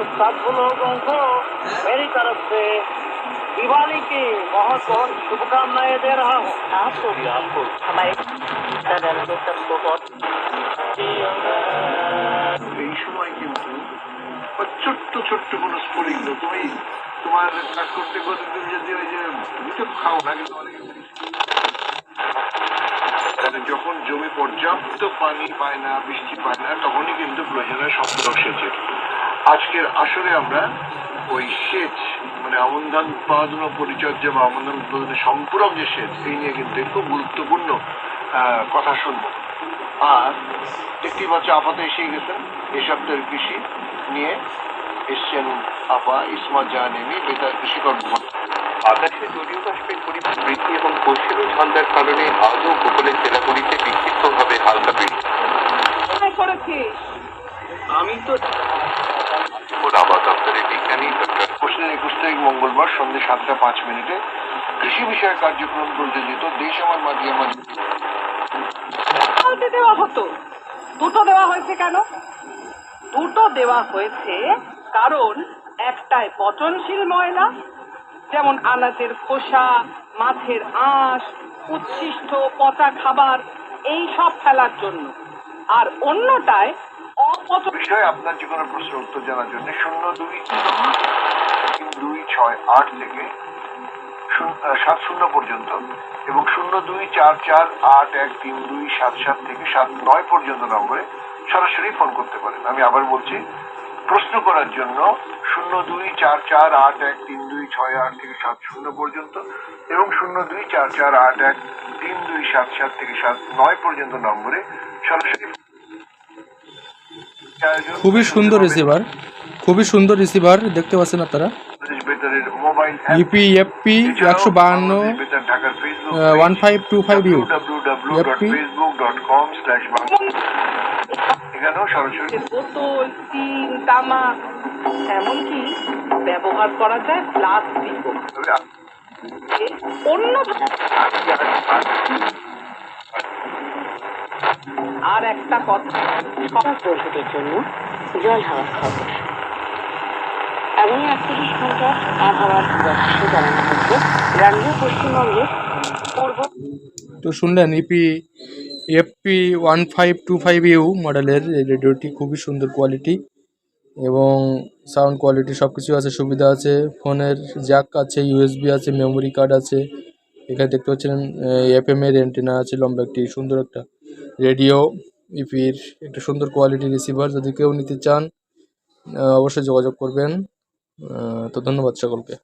सब लोगों को मेरी तरफ से दिवाली की बहुत बहुत शुभकामनाएं दे रहा हूँ आपको भी आपको हमारे चैनल के सबको बहुत এই সময় কিন্তু বা ছোট্ট ছোট্ট কোনো স্ফুলিঙ্গ তুমি তোমার কাজ করতে করতে তুমি যদি ওই যে তুমি তো খাও না কিন্তু অনেকে মানে যখন জমি পর্যাপ্ত পানি পায় না বৃষ্টি পায় না তখনই কিন্তু প্রয়োজনীয় সম্পূরক সেচের আজকের আসলে আমরা ওই সেচ মানে আমন ধান উৎপাদন ও পরিচর্যা বা আমন ধান উৎপাদনের সম্পূরক যে সেচ এই নিয়ে কিন্তু খুব গুরুত্বপূর্ণ কথা শুনব। আর একটি পাচ্ছ আপাতত এসে গেছেন এই সপ্তাহের কৃষি নিয়ে এসছেন আপা ইসমা জাহানেমি বেতার কৃষি কর্মকর্তা। আকাশে জলীয় বাষ্পের পরিমাণ বৃদ্ধি এবং পশ্চিমী ঝঞ্ঝার কারণে আজও উপকূলের জেলাগুলিতে বিক্ষিপ্তভাবে হালকা বৃষ্টি। করেছিস? আমি তো দপ্তরের বিজ্ঞানী একুশ তারিখ মঙ্গলবার সন্ধ্যে সাতটা পাঁচ মিনিটে কৃষি বিষয়ক কার্যক্রম পরিচালিত দেশ আমার মাটি, আমার দেওয়া হতো। দুটো দেওয়া হয়েছে কেন? দুটো দেওয়া হয়েছে কারণ একটায় পচনশীল ময়লা, যেমন আনাজের খোসা, মাছের আঁশ, উচ্ছিষ্ট পচা খাবার, এই সব ফেলার জন্য। আর অন্যটায় বিষয়ে আপনার যে কোনো প্রশ্ন উত্তর জানার জন্য শূন্য দুই দুই ছয় আট থেকে সাত শূন্য পর্যন্ত এবং শূন্য দুই চার চার আট এক তিন দুই সাত সাত থেকে সাত নয় পর্যন্ত নম্বরে সরাসরি ফোন করতে পারেন। আমি আবার বলছি, প্রশ্ন করার জন্য শূন্য দুই চার চার আট এক তিন দুই ছয় আট থেকে সাত শূন্য পর্যন্ত এবং শূন্য দুই চার চার আট এক তিন দুই সাত সাত থেকে সাত নয় পর্যন্ত নম্বরে সরাসরি খুবই সুন্দর রিসিভার খুবই সুন্দর রিসিভার দেখতে পাচ্ছেন আপনারা। ইপিএফপি একশো বাহান্ন বাংলাদেশ ঢাকার Facebook one five two five U বোতল টিন তামাক এমনকি ব্যবহার করা যায় প্লাস্টিকও। অন্য আর একটা কথা। জন্য জল হাওয়ার খবর আগামী আটচল্লিশ ঘণ্টা আবহাওয়ার পূর্বাভাসে জানানো হচ্ছে পশ্চিমবঙ্গের পূর্ব তো শুনলেন EP FP one five two five U মডেলের এই রেডিওটি খুবই সুন্দর কোয়ালিটি এবং সাউন্ড কোয়ালিটি সব কিছু আছে, সুবিধা আছে। ফোনের জ্যাক আছে ইউএসবি আছে মেমোরি কার্ড আছে। এখানে দেখতে পাচ্ছেন এফ এম এর আছে, লম্বা একটি, সুন্দর একটা। রেডিও, ইপির একটা সুন্দর কোয়ালিটি রিসিভার যদি কেউ নিতে চান অবশ্যই যোগাযোগ করবেন। তো ধন্যবাদ সকলকে।